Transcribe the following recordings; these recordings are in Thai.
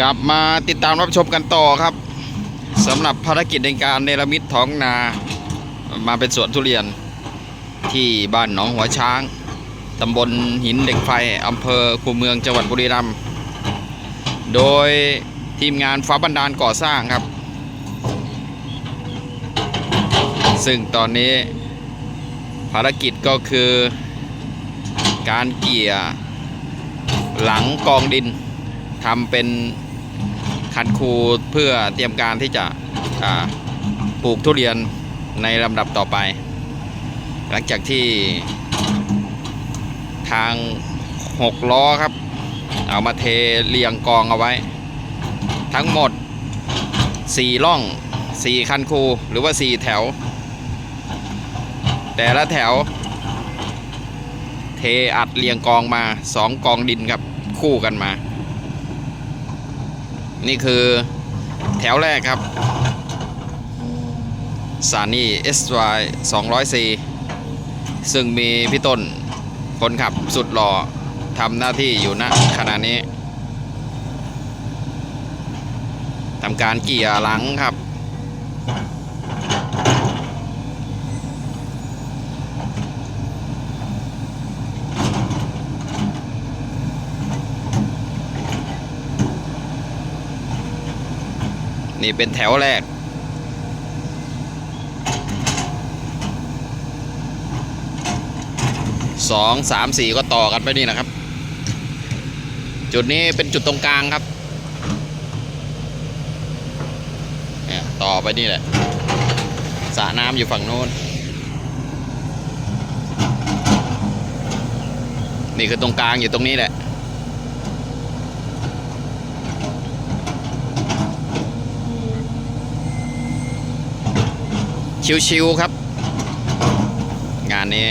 กลับมาติดตามรับชมกันต่อครับสำหรับภารกิจในการเนรมิตท้องนา มาเป็นสวนทุเรียนที่บ้านหนองหัวช้างตำบลหินเหล็กไฟอำเภอคูเมืองจังหวัดบุรีรัมย์โดยทีมงานฟ้าบันดาลก่อสร้างครับ ซึ่งตอนนี้ภารกิจก็คือการเกี่ยหลังกองดินทำเป็น คันคูเพื่อเตรียมการที่จะปลูกทุเรียนในลำดับต่อไป หลังจากที่ทาง6ล้อครับ เอามาเทเรียงกองเอาไว้ ทั้งหมด4ล่อง4คันคูหรือว่า4แถว แต่ละแถว เทอัดเรียงกองมา2กองดินครับคู่กันมา นี่คือแถวแรกครับสานี่ SY 200C ซึ่งมีพี่ต้นคนขับสุดหล่อทำหน้าที่อยู่ณขณะนี้ทำการเกี่ยหลังครับ นี่เป็นแถวแรก สองสามสี่ก็ต่อกันไปนี่นะครับ จุดนี้เป็นจุดตรงกลางครับเนี่ยต่อไปนี่แหละสระน้ำอยู่ฝั่งโน้น นี่คือตรงกลางอยู่ตรงนี้แหละ ชิวๆครับ งานนี้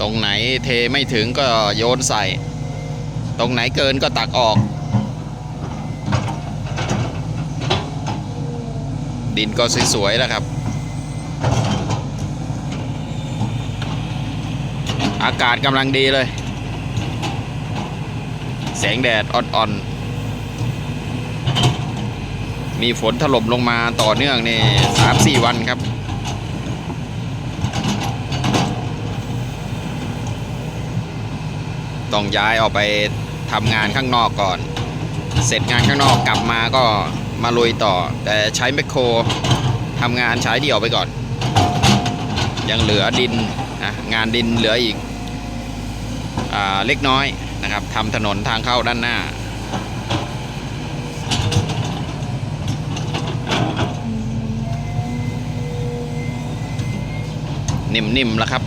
ตรงไหนเทไม่ถึงก็โยนใส่ ตรงไหนเกินก็ตักออก ดินก็สวยๆแล้วครับ อากาศกำลังดีเลย แสงแดดอ่อนๆ มีฝนถล่มลงมาต่อเนื่องนี่สามสี่วันครับต้องย้ายออกไปทำงานข้างนอกก่อน เสร็จงานข้างนอกกลับมาก็ มาลุยต่อ แต่ใช้แมคโครทำงานใช้เดี่ยวไปก่อน ยังเหลือดินนะงานดินเหลืออีกอเล็กน้อยนะครับทำถนนทางเข้าด้านหน้านิ่มๆแล้วครับ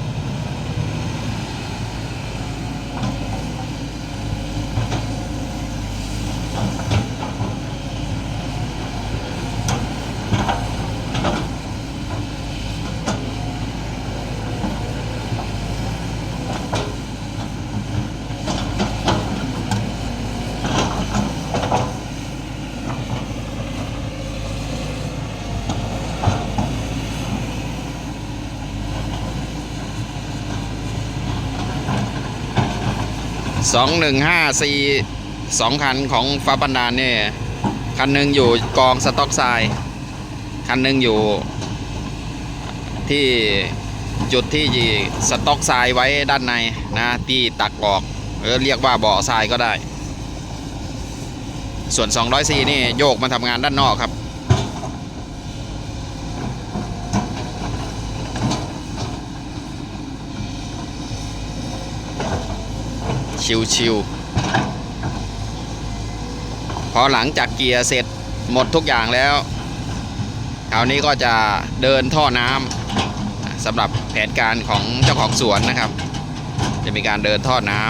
สองหนึ่งห้าสี่สองคันของฟ้าบันดาลเนี่ยคันหนึ่งอยู่กองสต็อกทราย คันหนึ่งอยู่ ที่จุดที่สต็อกทรายไว้ด้านในนะที่ตักออกหรือเรียกว่าบ่อทรายก็ได้ ส่วน 204 นี่โยกมาทำงานด้านนอกครับ ชิวๆพอหลังจากเกียร์เสร็จหมดทุกอย่างแล้วคราวนี้ก็จะเดินท่อน้ำสำหรับแผนการของเจ้าของสวนนะครับ จะมีการเดินท่อน้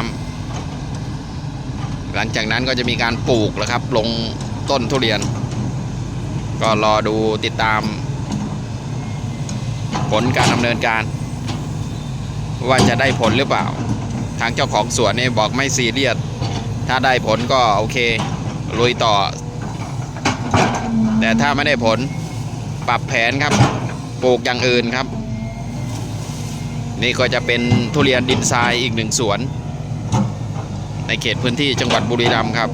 ำหลังจากนั้นก็จะมีการปลูกแล้วครับ ลงต้นทุเรียน ก็รอดูติดตาม ผลการดำเนินการ ว่าจะได้ผลหรือเปล่าาางเจ้าของสวนเนี่ยบอกไม่ซีเรียสถ้าได้ผลก็โอเคลุยต่อ แต่ถ้าไม่ได้ผลปรับแผนครับ ปลูกอย่างอื่นครับ นี่ก็จะเป็นทุเรียนดินทรายอีกหนึ่งสวน ในเขตพื้นที่จังหวัดบุรีรัมย์ครับ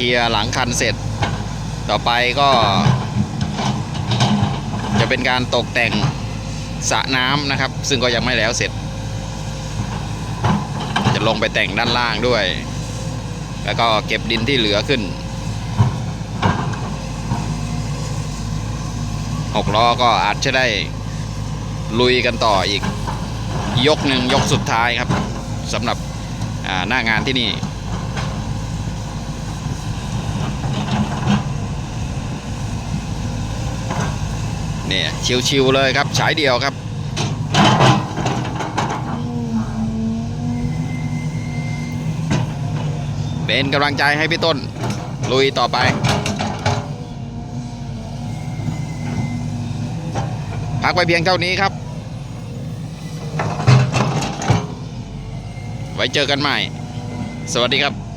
เคลียร์หลังคันเสร็จ ต่อไปก็ จะเป็นการตกแต่งสระน้ำนะครับ ซึ่งก็ยังไม่แล้วเสร็จ จะลงไปแต่งด้านล่างด้วย แล้วก็เก็บดินที่เหลือขึ้นหกล้อก็อาจจะได้ลุยกันต่ออีก ยกหนึ่งยกสุดท้ายครับสำหรับหน้างานที่นี่ เนี่ยชิวๆเลยครับฉายเดียวครับ เป็นกำลังใจให้พี่ต้น ลุยต่อไป พักไปเพียงเท่านี้ครับ ไว้เจอกันใหม่ สวัสดีครับ